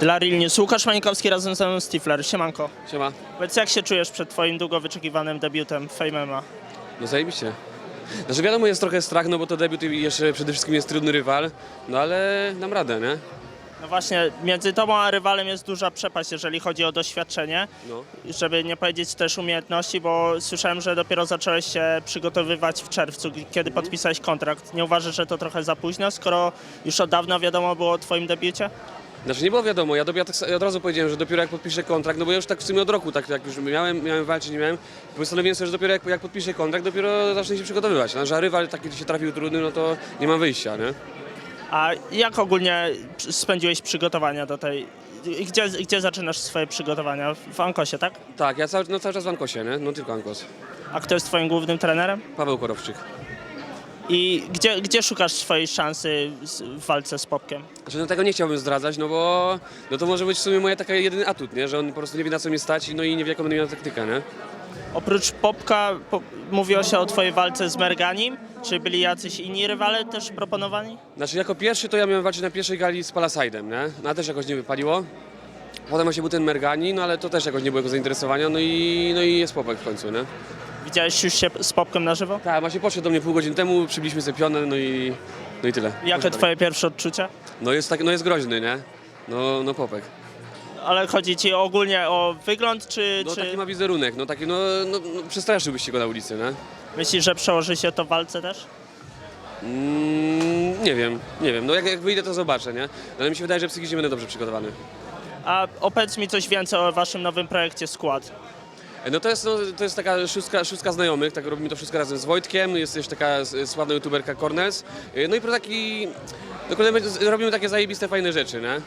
Dla Real News Łukasz Mańkowski razem ze mną Stifler. Siemanko. Siema. Powiedz jak się czujesz przed twoim długo wyczekiwanym debiutem Fame MMA? No zajebiście. Znaczy wiadomo jest trochę strach, no bo to debiut i jeszcze przede wszystkim jest trudny rywal, no ale dam radę, nie? No właśnie, między tobą a rywalem jest duża przepaść, jeżeli chodzi o doświadczenie, No. żeby nie powiedzieć też umiejętności, bo słyszałem, że dopiero zacząłeś się przygotowywać w czerwcu, kiedy podpisałeś kontrakt. Nie uważasz, że to trochę za późno, skoro już od dawna wiadomo było o twoim debiucie? Znaczy nie było wiadomo, ja, dopiero, tak, ja od razu powiedziałem, że dopiero jak podpiszę kontrakt, no bo ja już tak w sumie od roku, tak jak już miałem, miałem walczyć, nie miałem, postanowiłem sobie, że dopiero jak, jak podpiszę kontrakt, dopiero zacznę się przygotowywać. No, że rywal taki się trafił trudny, no to nie mam wyjścia, nie? A jak ogólnie spędziłeś przygotowania do tej... Gdzie, gdzie zaczynasz swoje przygotowania? W Ankosie, tak? Tak, ja cały, no, cały czas w Ankosie, nie? No tylko Ankos. A kto jest twoim głównym trenerem? Paweł Korowczyk. I gdzie, gdzie szukasz swojej szansy w walce z Popkiem? Znaczy, no tego nie chciałbym zdradzać, no bo no to może być w sumie moja taka jedyny atut, nie? Że on po prostu nie wie na co mnie stać, no i nie wie jaką będę miał taktykę, nie? Oprócz Popka po, mówiło się o twojej walce z Merganim. Czy byli jacyś inni rywale też proponowani? Znaczy jako pierwszy to ja miałem walczyć na pierwszej gali z Palasajdem, nie? No a też jakoś nie wypaliło. Potem właśnie był ten Mergani, no ale to też jakoś nie było jego zainteresowania, no i, no i jest Popek w końcu, nie? Widziałeś już się z Popkiem na żywo? Tak, właśnie podszedł do mnie pół godziny temu, przybiliśmy sobie pionę, no i, no i tyle. Jakie Poszedł. twoje pierwsze odczucia? No jest, tak, no jest groźny, nie? No, no Popek. Ale chodzi ci ogólnie o wygląd, czy, No czy taki ma wizerunek, no taki, no, no, no przestraszyłbyś się go na ulicy, nie? myślisz, że przełoży się to w walce też? Mm, nie wiem, nie wiem, no jak, jak wyjdę to zobaczę, nie? No, ale mi się wydaje, że psychicznie będę dobrze przygotowany. A opowiedz mi coś więcej o waszym nowym projekcie Skład. No to jest, no, to jest taka szóstka, szóstka znajomych, tak robimy to wszystko razem z Wojtkiem, jest też taka sławna youtuberka Cornels. No i pro taki, dokładnie robimy takie zajebiste, fajne rzeczy, nie?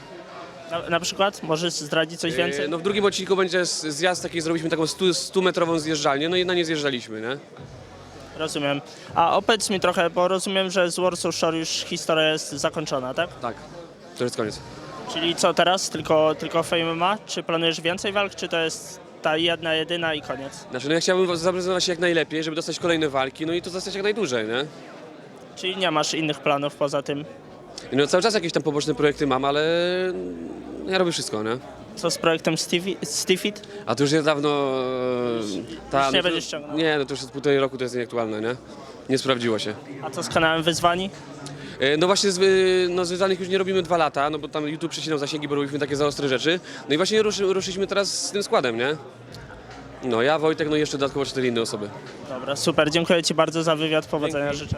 Na, na przykład? Możesz zdradzić coś więcej? No w drugim odcinku będzie z- zjazd taki, zrobiliśmy taką 100, 100 metrową zjeżdżalnię, no i na nie zjeżdżaliśmy, nie? Rozumiem. A opowiedz mi trochę, bo rozumiem, że z Warsaw Shore już historia jest zakończona, tak? Tak, to jest koniec. Czyli co teraz? Tylko, tylko Fame MMA? Czy planujesz więcej walk, czy to jest ta jedna, jedyna i koniec? Znaczy, no ja chciałbym zaprezentować się jak najlepiej, żeby dostać kolejne walki, no i to zostać jak najdłużej, nie? Czyli nie masz innych planów poza tym? No cały czas jakieś tam poboczne projekty mam, ale ja robię wszystko, nie? Co z projektem Stevie- Stiffit? A to już jest dawno... Ta, Już nie no to- będziesz ściągnął. Nie, no to już jest półtorej roku, to jest nieaktualne, nie? Nie sprawdziło się. A co z kanałem Wyzwani? E, No właśnie, z, y, no, z wydanych już nie robimy dwa lata, no bo tam YouTube przecinał zasięgi, bo robiliśmy takie za ostre rzeczy. No i właśnie ruszy, ruszyliśmy teraz z tym składem, nie? No ja, Wojtek, no i jeszcze dodatkowo cztery inne osoby. Dobra, super. Dziękuję Ci bardzo za wywiad. Powodzenia życzę.